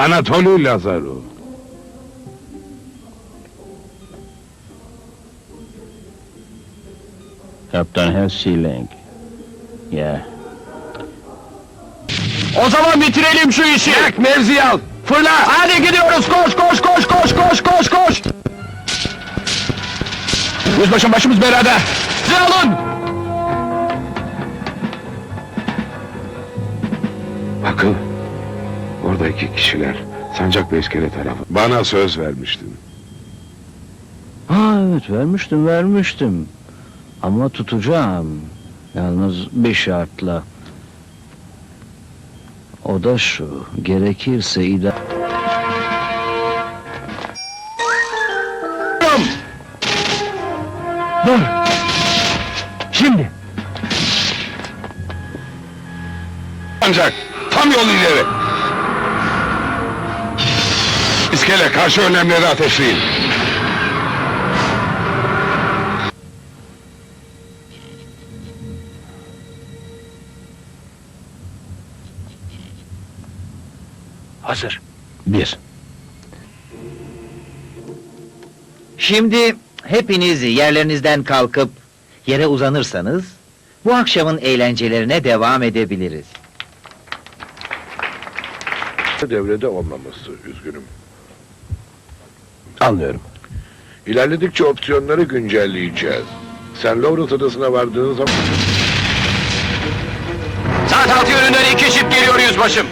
Anatoly Lazarov. Kaptan Hesseling. Ya. O zaman bitirelim şu işi. Yak mevzi al. Fırla. Hadi gidiyoruz koş koş koş koş koş koş koş. Yüzbaşım başımız belada. Sizi alın. Bakın. Oradaki kişiler. Sancak Beyskele tarafı. Bana söz vermiştin. Ha evet vermiştim vermiştim. Ama tutacağım. Yalnız bir şartla. O da şu. Gerekirse ida... Dur. Şimdi. Ancak tam yol ileri. İskele karşı önlemleri ateşleyin. Hazır. Bir. Şimdi hepiniz yerlerinizden kalkıp yere uzanırsanız bu akşamın eğlencelerine devam edebiliriz. devrede olmaması üzgünüm. Anlıyorum. İlerledikçe opsiyonları güncelleyeceğiz. Sen Lawrence adasına vardığın zaman Saat altı yönünden iki çift geliyor yüzbaşım.